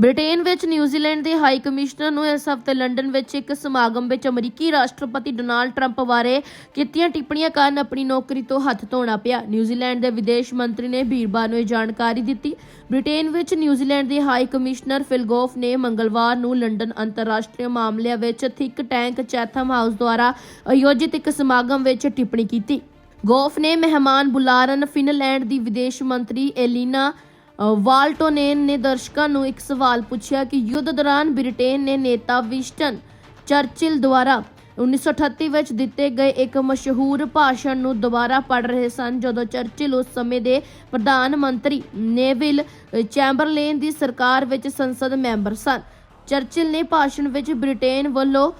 Britain ਵਿੱਚ New Zealand ਦੇ high commissioner ਨੂੰ ਇਸ ਹਫ਼ਤੇ ਲੰਡਨ ਵਿੱਚ ਇੱਕ ਸਮਾਗਮ ਵਿੱਚ ਅਮਰੀਕੀ ਰਾਸ਼ਟਰਪਤੀ ਡੋਨਾਲਡ ਟਰੰਪ ਬਾਰੇ ਕੀਤੀਆਂ ਟਿੱਪਣੀਆਂ ਕਾਰਨ ਆਪਣੀ ਨੌਕਰੀ ਤੋਂ ਹੱਥ ਧੋਣਾ ਪਿਆ। ਨਿਊਜ਼ੀਲੈਂਡ ਦੇ ਵਿਦੇਸ਼ ਮੰਤਰੀ ਨੇ ਵੀਰਵਾਰ ਨੂੰ ਇਹ ਜਾਣਕਾਰੀ ਦਿੱਤੀ। ਬ੍ਰਿਟੇਨ ਵਿੱਚ ਨਿਊਜ਼ੀਲੈਂਡ ਦੇ ਹਾਈ ਕਮਿਸ਼ਨਰ ਫਿਲਗੋਫ ਨੇ ਮੰਗਲਵਾਰ ਨੂੰ ਲੰਡਨ ਅੰਤਰਰਾਸ਼ਟਰੀ ਮਾਮਲਿਆਂ ਵਿੱਚ ਥਿਕ ਟੈਂਕ ਚੈਥਮ ਹਾਊਸ ਦੁਆਰਾ ਆਯੋਜਿਤ ਇੱਕ ਸਮਾਗਮ ਵਿੱਚ ਟਿੱਪਣੀ ਕੀਤੀ। ਗੋਫ ਨੇ ਮਹਿਮਾਨ ਬੁਲਾਰਨ ਫਿਨਲੈਂਡ ਦੀ ਵਿਦੇਸ਼ ਮੰਤਰੀ ਐਲੀਨਾ ਵਾਲਟੋਨੇਨ ਨੇ ਦਰਸ਼ਕਾਂ ਨੂੰ ਇੱਕ ਸਵਾਲ ਪੁੱਛਿਆ ਕਿ ਯੁੱਧ ਦੌਰਾਨ ਬ੍ਰਿਟੇਨ ਨੇ ਨੇਤਾ ਵਿਸ਼ਟਨ ਚਰਚਿਲ ਦੁਆਰਾ 1938 ਵਿੱਚ ਦਿੱਤੇ ਗਏ ਇੱਕ ਮਸ਼ਹੂਰ ਭਾਸ਼ਣ ਨੂੰ ਦੁਬਾਰਾ ਪੜ੍ਹ ਰਹੇ ਸਨ, ਜਦੋਂ ਚਰਚਿਲ ਉਸ ਸਮੇਂ ਦੇ ਪ੍ਰਧਾਨ ਮੰਤਰੀ ਨੇਵਿਲ ਚੈਂਬਰਲੇਨ ਦੀ ਸਰਕਾਰ ਵਿੱਚ ਸੰਸਦ ਮੈਂਬਰ ਸਨ। ਚਰਚਿਲ ਨੇ ਭਾਸ਼ਣ ਵਿੱਚ ਬ੍ਰਿਟੇਨ ਵੱਲੋਂ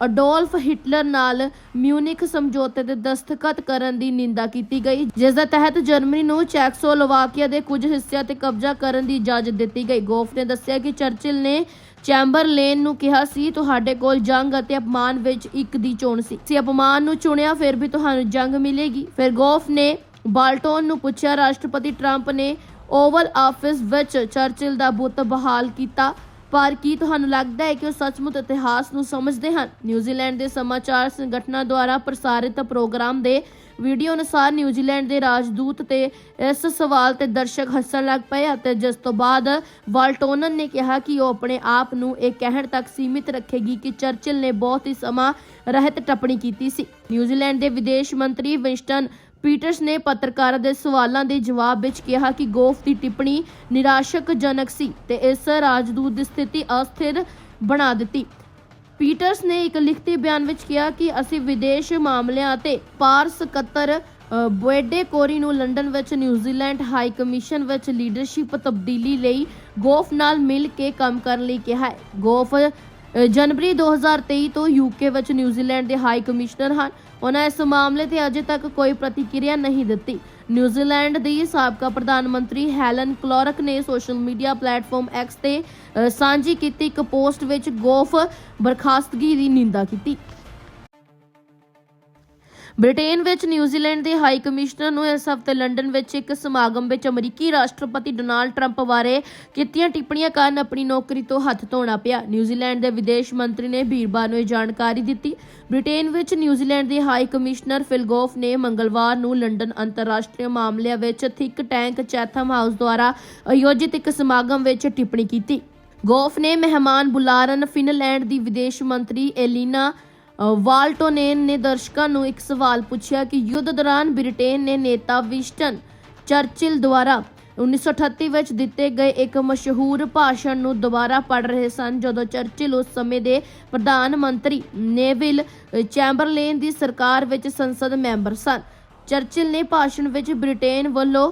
ਅਡੋਲਫ ਹਿਟਲਰ ਨਾਲ ਮਿਊਨਿਖ ਸਮਝੌਤੇ ਤੇ ਦਸਤਖਤ ਕਰਨ ਦੀ ਨਿੰਦਾ ਕੀਤੀ ਗਈ, ਜਿਸ ਦੇ ਤਹਿਤ ਜਰਮਨੀ ਨੂੰ ਚੈਕਸਲੋਵਾਕੀਆ ਦੇ ਕੁਝ ਹਿੱਸਿਆਂ ਤੇ ਕਬਜ਼ਾ ਕਰਨ ਦੀ ਇਜਾਜ਼ਤ ਦਿੱਤੀ ਗਈ। ਗੋਫ ਨੇ ਦੱਸਿਆ ਕਿ ਚਰਚਿਲ ਨੇ ਚੈਂਬਰਲੇਨ ਨੂੰ ਕਿਹਾ ਸੀ, ਤੁਹਾਡੇ ਕੋਲ ਜੰਗ ਅਤੇ ਅਪਮਾਨ ਵਿੱਚ ਇੱਕ ਦੀ ਚੋਣ ਸੀ। ਸੀ ਅਪਮਾਨ ਨੂੰ ਚੁਣਿਆ, ਫਿਰ ਵੀ ਤੁਹਾਨੂੰ ਜੰਗ ਮਿਲੇਗੀ। ਫਿਰ ਗੋਫ ਨੇ ਬਾਲਟਨ ਨੂੰ ਪੁੱਛਿਆ, ਰਾਸ਼ਟਰਪਤੀ ਟਰੰਪ ਨੇ ਓਵਲ ਆਫਿਸ ਵਿੱਚ ਚਰਚਿਲ ਦਾ ਬੁੱਤ ਬਹਾਲ ਕੀਤਾ? ਪਰ ਕੀ ਤੁਹਾਨੂੰ ਲੱਗਦਾ ਹੈ ਕਿ ਉਹ ਸੱਚਮੁੱਚ ਇਤਿਹਾਸ ਨੂੰ ਸਮਝਦੇ ਹਨ? ਨਿਊਜ਼ੀਲੈਂਡ ਦੇ ਸਮਾਚਾਰ ਸੰਗਠਨਾਂ ਦੁਆਰਾ ਪ੍ਰਸਾਰਿਤ ਪ੍ਰੋਗਰਾਮ ਦੇ ਵੀਡੀਓ ਅਨੁਸਾਰ ਨਿਊਜ਼ੀਲੈਂਡ ਦੇ ਰਾਜਦੂਤ ਤੇ ਇਸ ਸਵਾਲ ਤੇ ਦਰਸ਼ਕ ਹੱਸਣ ਲੱਗ ਪਏ ਅਤੇ ਜਿਸ ਤੋਂ ਬਾਅਦ ਵਾਲਟੋਨਨ ਨੇ ਕਿਹਾ ਕਿ ਉਹ ਆਪਣੇ ਆਪ ਨੂੰ ਇਹ ਕਹਿਣ ਤੱਕ ਸੀਮਿਤ ਰੱਖੇਗੀ ਕਿ ਚਰਚਿਲ ਨੇ ਬਹੁਤ ਹੀ ਸਮਾਂ ਰਹਿਤ ਟੱਪਣੀ ਕੀਤੀ ਸੀ। ਨਿਊਜ਼ੀਲੈਂਡ ਦੇ ਵਿਦੇਸ਼ ਮੰਤਰੀ ਵਿੰਸਟਨ ਪੀਟਰਸ ਨੇ ਪੱਤਰਕਾਰਾਂ ਦੇ ਸਵਾਲਾਂ ਦੇ ਜਵਾਬ ਵਿੱਚ ਕਿਹਾ ਕਿ ਗੋਫ ਦੀ ਟਿੱਪਣੀ ਨਿਰਾਸ਼ਕਜਨਕ ਸੀ ਤੇ ਇਸ ਰਾਜਦੂਤ ਦੀ ਸਥਿਤੀ ਅਸਥਿਰ ਬਣਾ ਦਿੱਤੀ। ਪੀਟਰਸ ਨੇ ਇੱਕ ਲਿਖਤੀ ਬਿਆਨ ਵਿੱਚ ਕਿਹਾ ਕਿ ਅਸੀਂ ਵਿਦੇਸ਼ ਮਾਮਲਿਆਂ ਅਤੇ ਪਾਰ ਸਕੱਤਰ ਬੋਏਡੇ ਕੋਰੀ ਨੂੰ ਲੰਡਨ ਵਿੱਚ ਨਿਊਜ਼ੀਲੈਂਡ ਹਾਈ ਕਮਿਸ਼ਨ ਵਿੱਚ ਲੀਡਰਸ਼ਿਪ ਤਬਦੀਲੀ ਲਈ ਗੋਫ ਨਾਲ ਮਿਲ ਕੇ ਕੰਮ ਕਰਨ ਲਈ ਕਿਹਾ ਹੈ। ਗੋਫ ਅ, ਜਨਵਰੀ 2023 ਤੋਂ ਯੂਕੇ ਵਿੱਚ ਨਿਊਜ਼ੀਲੈਂਡ ਦੇ ਹਾਈ ਕਮਿਸ਼ਨਰ ਹਨ। ਉਹਨਾਂ ਇਸ ਮਾਮਲੇ ਤੇ ਅਜੇ ਤੱਕ ਕੋਈ ਪ੍ਰਤੀਕਿਰਿਆ ਨਹੀਂ ਦਿੱਤੀ। ਨਿਊਜ਼ੀਲੈਂਡ ਦੀ ਸਾਬਕਾ ਪ੍ਰਧਾਨ ਮੰਤਰੀ ਹੈਲਨ ਕਲੌਰਕ ਨੇ ਸੋਸ਼ਲ ਮੀਡੀਆ ਪਲੇਟਫਾਰਮ ਐਕਸ ਤੇ ਸਾਂਝੀ ਕੀਤੀ ਇੱਕ ਪੋਸਟ ਵਿੱਚ ਗੋਫ ਬਰਖਾਸਤਗੀ ਦੀ ਨਿੰਦਾ ਕੀਤੀ। ਬ੍ਰਿਟੇਨ ਵਿੱਚ ਨਿਊਜ਼ੀਲੈਂਡ ਦੇ ਹਾਈ ਕਮਿਸ਼ਨਰ ਨੂੰ ਇਸ ਹਫ਼ਤੇ ਲੰਡਨ ਵਿੱਚ ਇੱਕ ਸਮਾਗਮ ਵਿੱਚ ਅਮਰੀਕੀ ਰਾਸ਼ਟਰਪਤੀ ਡੋਨਾਲਡ ਟਰੰਪ ਬਾਰੇ ਕੀਤੀਆਂ ਟਿੱਪਣੀਆਂ ਕਾਰਨ ਆਪਣੀ ਨੌਕਰੀ ਤੋਂ ਹੱਥ ਧੋਣਾ ਪਿਆ। ਨਿਊਜ਼ੀਲੈਂਡ ਦੇ ਵਿਦੇਸ਼ ਮੰਤਰੀ ਨੇ ਵੀਰਵਾਰ ਨੂੰ ਇਹ ਜਾਣਕਾਰੀ ਦਿੱਤੀ। ਬ੍ਰਿਟੇਨ ਵਿੱਚ ਨਿਊਜ਼ੀਲੈਂਡ ਦੇ ਹਾਈ ਕਮਿਸ਼ਨਰ ਫਿਲਗੋਫ ਨੇ ਮੰਗਲਵਾਰ ਨੂੰ ਲੰਡਨ ਅੰਤਰਰਾਸ਼ਟਰੀ ਮਾਮਲਿਆਂ ਵਿੱਚ ਥਿਕ ਟੈਂਕ ਚੈਥਮ ਹਾਊਸ ਦੁਆਰਾ ਆਯੋਜਿਤ ਇੱਕ ਸਮਾਗਮ ਵਿੱਚ ਟਿੱਪਣੀ ਕੀਤੀ। ਗੋਫ ਨੇ ਮਹਿਮਾਨ ਬੁਲਾਰਨ ਫਿਨਲੈਂਡ ਦੀ ਵਿਦੇਸ਼ ਮੰਤਰੀ ਐਲੀਨਾ ਵਾਲਟੋਨੇਨ ਨੇ ਦਰਸ਼ਕਾਂ ਨੂੰ ਇੱਕ ਸਵਾਲ ਪੁੱਛਿਆ ਕਿ ਯੁੱਧ ਦੌਰਾਨ ਬ੍ਰਿਟੇਨ ਨੇ ਨੇਤਾ ਵਿਸ਼ਟਨ ਚਰਚਿਲ ਦੁਆਰਾ 1938 ਵਿੱਚ ਦਿੱਤੇ ਗਏ ਇੱਕ ਮਸ਼ਹੂਰ ਭਾਸ਼ਣ ਨੂੰ ਦੁਬਾਰਾ ਪੜ੍ਹ ਰਹੇ ਸਨ, ਜਦੋਂ ਚਰਚਿਲ ਉਸ ਸਮੇਂ ਦੇ ਪ੍ਰਧਾਨ ਮੰਤਰੀ ਨੇਵਿਲ ਚੈਂਬਰਲੇਨ ਦੀ ਸਰਕਾਰ ਵਿੱਚ ਸੰਸਦ ਮੈਂਬਰ ਸਨ। ਚਰਚਿਲ ਨੇ ਭਾਸ਼ਣ ਵਿੱਚ ਬ੍ਰਿਟੇਨ ਵੱਲੋਂ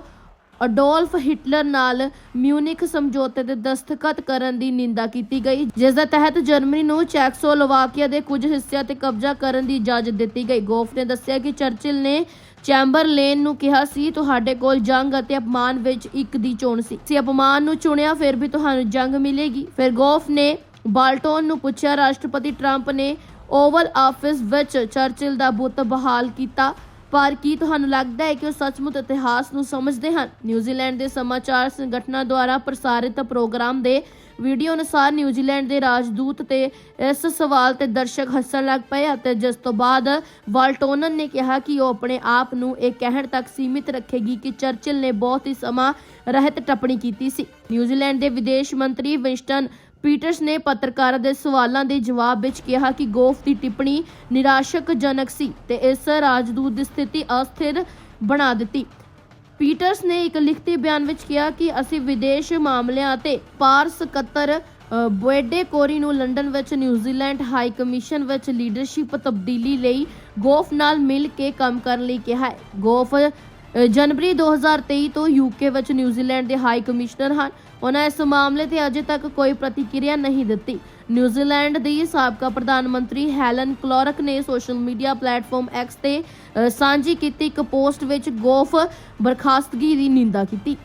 ਅਡੋਲਫ ਹਿਟਲਰ ਨਾਲ ਮਿਊਨਿਖ ਸਮਝੌਤੇ ਤੇ ਦਸਤਖਤ ਕਰਨ ਦੀ ਨਿੰਦਾ ਕੀਤੀ ਗਈ, ਜਿਸ ਦੇ ਤਹਿਤ ਜਰਮਨੀ ਨੂੰ ਚੈਕਸਲੋਵਾਕੀਆ ਦੇ ਕੁਝ ਹਿੱਸਿਆਂ ਤੇ ਕਬਜ਼ਾ ਕਰਨ ਦੀ ਇਜਾਜ਼ਤ ਦਿੱਤੀ ਗਈ। ਗੋਫ ਨੇ ਦੱਸਿਆ ਕਿ ਚਰਚਿਲ ਨੇ ਚੈਂਬਰਲੇਨ ਨੂੰ ਕਿਹਾ ਸੀ, ਤੁਹਾਡੇ ਕੋਲ ਜੰਗ ਅਤੇ ਅਪਮਾਨ ਵਿੱਚ ਇੱਕ ਦੀ ਚੋਣ ਸੀ। ਸੀ ਅਪਮਾਨ ਨੂੰ ਚੁਣਿਆ, ਫਿਰ ਵੀ ਤੁਹਾਨੂੰ ਜੰਗ ਮਿਲੇਗੀ। ਫਿਰ ਗੋਫ ਨੇ ਬਾਲਟੋਨ ਨੂੰ ਪੁੱਛਿਆ, ਰਾਸ਼ਟਰਪਤੀ ਟਰੰਪ ਨੇ ਓਵਲ ਆਫਿਸ ਵਿੱਚ ਚਰਚਿਲ ਦਾ ਬੁੱਤ ਬਹਾਲ ਕੀਤਾ? ਪਰ ਕੀ ਤੁਹਾਨੂੰ ਲੱਗਦਾ ਹੈ ਕਿ ਉਹ ਸੱਚਮੁੱਚ ਇਤਿਹਾਸ ਨੂੰ ਸਮਝਦੇ ਹਨ? ਨਿਊਜ਼ੀਲੈਂਡ ਦੇ ਸਮਾਚਾਰ ਸੰਗਠਨਾਂ ਦੁਆਰਾ ਪ੍ਰਸਾਰਿਤ ਪ੍ਰੋਗਰਾਮ ਦੇ ਵੀਡੀਓ ਅਨੁਸਾਰ ਨਿਊਜ਼ੀਲੈਂਡ ਦੇ ਰਾਜਦੂਤ ਤੇ ਇਸ ਸਵਾਲ ਤੇ ਦਰਸ਼ਕ ਹੱਸਣ ਲੱਗ ਪਏ ਅਤੇ ਜਿਸ ਤੋਂ ਬਾਅਦ ਵਾਲਟੋਨਨ ਨੇ ਕਿਹਾ ਕਿ ਉਹ ਆਪਣੇ ਆਪ ਨੂੰ ਇਹ ਕਹਿਣ ਤੱਕ ਸੀਮਿਤ ਰੱਖੇਗੀ ਕਿ ਚਰਚਿਲ ਨੇ ਬਹੁਤ ਹੀ ਸਮਾਂ ਰਹਿਤ ਟੱਪਣੀ ਕੀਤੀ ਸੀ। ਨਿਊਜ਼ੀਲੈਂਡ ਦੇ ਵਿਦੇਸ਼ ਮੰਤਰੀ ਵਿੰਸਟਨ ਪੀਟਰਸ ਨੇ ਪੱਤਰਕਾਰਾਂ ਦੇ ਸਵਾਲਾਂ ਦੇ ਜਵਾਬ ਵਿੱਚ ਕਿਹਾ ਕਿ ਗੋਫ ਦੀ ਟਿੱਪਣੀ ਨਿਰਾਸ਼ਕਜਨਕ ਸੀ ਤੇ ਇਸ ਰਾਜਦੂਤ ਦੀ ਸਥਿਤੀ ਅਸਥਿਰ ਬਣਾ ਦਿੱਤੀ। ਪੀਟਰਸ ਨੇ ਇੱਕ ਲਿਖਤੀ ਬਿਆਨ ਵਿੱਚ ਕਿਹਾ ਕਿ ਅਸੀਂ ਵਿਦੇਸ਼ ਮਾਮਲਿਆਂ ਅਤੇ ਪਾਰ ਸਕੱਤਰ ਅ, ਕੋਰੀ ਨੂੰ ਲੰਡਨ ਵਿੱਚ ਨਿਊਜ਼ੀਲੈਂਡ ਹਾਈ ਕਮਿਸ਼ਨ ਵਿੱਚ ਲੀਡਰਸ਼ਿਪ ਤਬਦੀਲੀ ਲਈ ਗੋਫ ਨਾਲ ਮਿਲ ਕੇ ਕੰਮ ਕਰਨ ਲਈ ਕਿਹਾ ਹੈ। ਗੋਫ ਅ, ਜਨਵਰੀ 2023 ਤੋਂ ਯੂਕੇ ਵਿੱਚ ਨਿਊਜ਼ੀਲੈਂਡ ਦੇ ਹਾਈ ਕਮਿਸ਼ਨਰ ਹਨ। ਉਹਨਾਂ ਇਸ ਮਾਮਲੇ ਤੇ ਅਜੇ ਤੱਕ ਕੋਈ ਪ੍ਰਤੀਕਿਰਿਆ ਨਹੀਂ ਦਿੱਤੀ। ਨਿਊਜ਼ੀਲੈਂਡ ਦੀ ਸਾਬਕਾ ਪ੍ਰਧਾਨ ਮੰਤਰੀ ਹੈਲਨ ਕਲੌਰਕ ਨੇ ਸੋਸ਼ਲ ਮੀਡੀਆ ਪਲੇਟਫਾਰਮ ਐਕਸ ਤੇ ਸਾਂਝੀ ਕੀਤੀ ਇੱਕ ਪੋਸਟ ਵਿੱਚ ਗੋਫ ਬਰਖਾਸਤਗੀ ਦੀ ਨਿੰਦਾ ਕੀਤੀ।